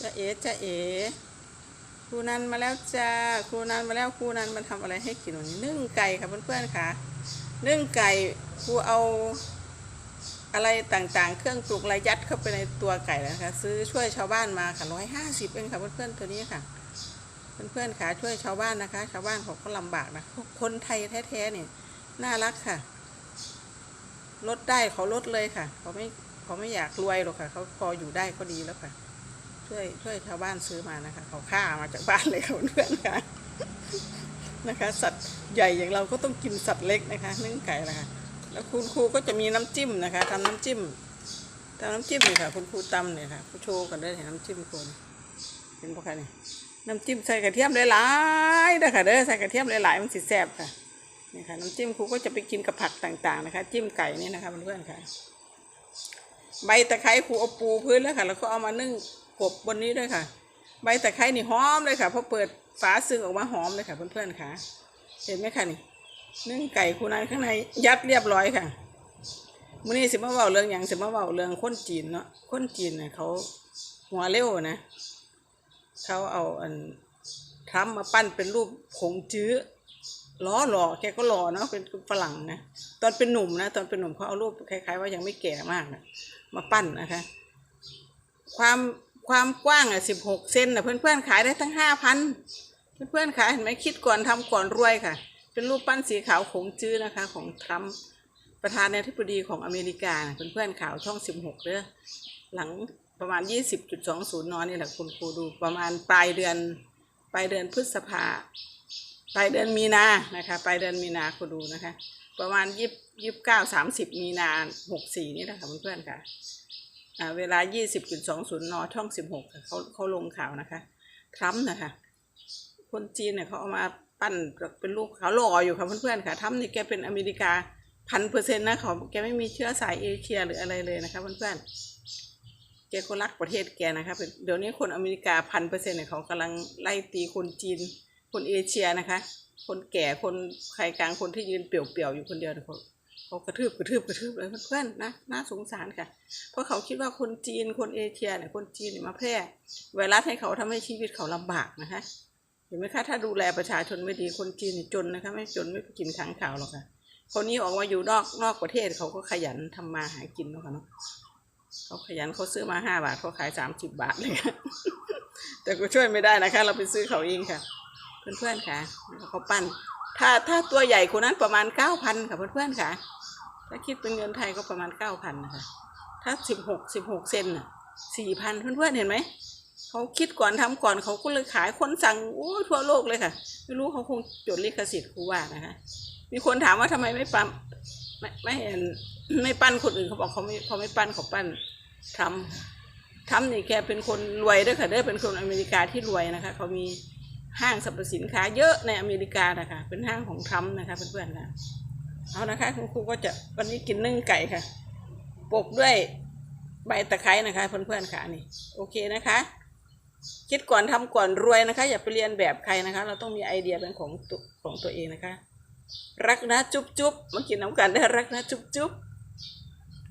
จะเอ๋จะเอ๋ครูนันมาแล้วจ้าครูนันมาแล้วครูนันมาทำอะไรให้กินวันนี้นึ่งไก่ค่ะเพื่อนๆค่ะนึ่งไก่ครูเอาอะไรต่างๆ เครื่องปรุงอะไรยัดเข้าไปในตัวไก่แล้วนะคะ ซื้อช่วยชาวบ้านมาค่ะร้อยห้าสิบเองค่ะเพื่อนๆตัวนี้ค่ะ เพื่อนๆค่ะช่วยชาวบ้านนะคะ ชาวบ้านเขาก็ลำบากนะคนไทยแท้ๆเนี่ยน่ารักค่ะ ลดได้เขาลดเลยค่ะเขาไม่เขาไม่อยากรวยหรอกค่ะเขาพออยู่ได้ก็ดีแล้วค่ะ ช่วยช่วยชาวบ้านซื้อมานะคะ เขาฆ่ามาจากบ้านเลยค่ะเพื่อนค่ะนะคะ สัตว์ใหญ่อย่างเราก็ต้องกินสัตว์เล็กนะคะ นึ่งไก่นะคะแล้วคุณครูก็จะมีน้ำจิ้มนะคะทำน้ำจิ้มทำน้ำจิ้มเลยค่ะ คุณครูตำเนี่ยค่ะครูโชว์กันได้เห็นน้ำจิ้มคุณเห็นปะคะเนี่ยน้ำจิ้มใส่กระเทียมหลายๆนะคะเด้อใส่กระเทียมหลายๆมันสิแซ่บค่ะนี่ค่ะน้ำจิ้มครูก็จะไปกินกับผักต่างๆนะคะ จิ้มไก่นี่นะคะเพื่อนๆค่ะ ใบตะไคร้ครูเอาปูพื้นแล้วค่ะ แล้วก็เอามานึ่ง กบบนนี้ด้วยค่ะ ใบตะไคร้นี่หอมเลยค่ะพอเปิดฝาซึ่งออกมาหอมเลยค่ะ เพื่อนๆค่ะ เห็นไหมคะนี่นึ่งไก่คูนันข้างในยัดเรียบร้อยค่ะมื้อนี้สิมาเว้าเรื่องหยังสิมาเว้าเรื่องคนจีนเนาะคนจีนเนี่ยเขาหัวเร็วนะ เขาเอาอันทำมาปั้นเป็นรูปผงจื้อล้อหล่อแกก็หล่อเนาะเป็นฝรั่งนะตอนเป็นหนุ่มนะตอนเป็นหนุ่มเขาเอารูปคล้าย ๆ ว่ายังไม่แก่มากนะมาปั้นนะคะ ความ ความกว้างอะสิบหกเซนอะเพื่อนๆขายได้ตั้งห้าพันเพื่อนๆขายเห็นไหมคิดก่อนทำก่อนรวยค่ะ เป็นรูปปั้นสีขาวของจื้อนะคะ ของทรัมป์ประธานาธิบดีของอเมริกานเพื่อนๆข่าวช่องสิบหกเด้อหลังประมาณยี่สิบจุดสองศูนย์นอนนี่แหละคุณครูดูประมาณปลายเดือนปลายเดือนพฤษภาปลายเดือนมีนานะคะปลายเดือนมีนาครูดูนะคะ ประมาณยี่ยี่เก้าสามสิบมีนาหกสี่นี่แหละค่ะเพื่อนๆค่ะอ่า เวลา 20.20 น ช่อง 16ค่ะเขาเขาลงข่าวนะคะทรัมป์นะคะ คนจีนเนี่ยเขาเอามาปั้นเป็นรูปเขาหล่ออยู่ค่ะเพื่อนๆค่ะทรัมป์นี่แกเป็นอเมริกาพันเปอร์เซ็นต์นะเขาแกไม่มีเชื้อสายเอเชียหรืออะไรเลยนะคะเพื่อนๆแกก็รักประเทศแกนะคะเป็นเดี๋ยวนี้คนอเมริกาพันเปอร์เซ็นต์เนี่ยเขากำลังไล่ตีคนจีน คนเอเชียนะคะ คนแก่คนใครกลางคนที่ยืนเปี่ยวๆอยู่คนเดียวเนี่ยเขา เขากระทืบกระทืบกระทืบเลยเพื่อนๆนะน่าสงสารค่ะ เพราะเขาคิดว่าคนจีนคนเอเชียเนี่ยคนจีนเนี่ยมาแพร่ไวรัสให้เขาทำให้ชีวิตเขาลำบากนะคะเห็นไหมคะถ้าดูแลประชาชนไม่ดีคนจีนจนนะคะไม่จนไม่กินค้างข่าวหรอกค่ะคนนี้ออกมาอยู่นอกนอกประเทศเขาก็ขยันทำมาหากินเนาะค่ะเนาะเขาขยันเขาซื้อมาห้าบาทเขาขายสามสิบบาทเลยค่ะแต่ก็ช่วยไม่ได้นะคะ เราไปซื้อเขาเองค่ะ เพื่อนๆค่ะเขาปั้น ถ้าถ้าตัวใหญ่คนนั้นประมาณเก้าพันค่ะเพื่อนๆค่ะ ถ้าคิดเป็นเงินไทยก็ประมาณเก้าพันนะคะ ถ้าสิบหกสิบหกเซนน่ะสี่พันเพื่อนๆเห็นไหมเขาคิดก่อนทำก่อนเขาก็เลยขายคนสั่งโอ้ทั่วโลกเลยค่ะ ไม่รู้เขาคงจดลิขสิทธิ์ครูว่านะคะ มีคนถามว่าทำไมไม่ปั้มไม่ไม่เห็นไม่ปั้นคนอื่นเขาบอกเขาไม่เขาไม่ปั้นเขาปั้นทำทำนี่แกเป็นคนรวยด้วยค่ะเด้อเป็นคนอเมริกาที่รวยนะคะเขามี ห้างสรรพสินค้าเยอะในอเมริกานะคะเป็นห้างของทรัมป์นะคะเพื่อนๆค่ะเอานะคะคุณครูก็จะวันนี้กินนึ่งไก่ค่ะปกด้วยใบตะไคร้นะคะ เพื่อนๆค่ะนี่โอเคนะคะ คิดก่อนทำก่อนรวยนะคะ อย่าไปเรียนแบบใครนะคะ เราต้องมีไอเดียเป็นของตัวของตัวเองนะคะ รักนะจุ๊บจุ๊บมากินน้ำกันได้รักนะจุ๊บจุ๊บ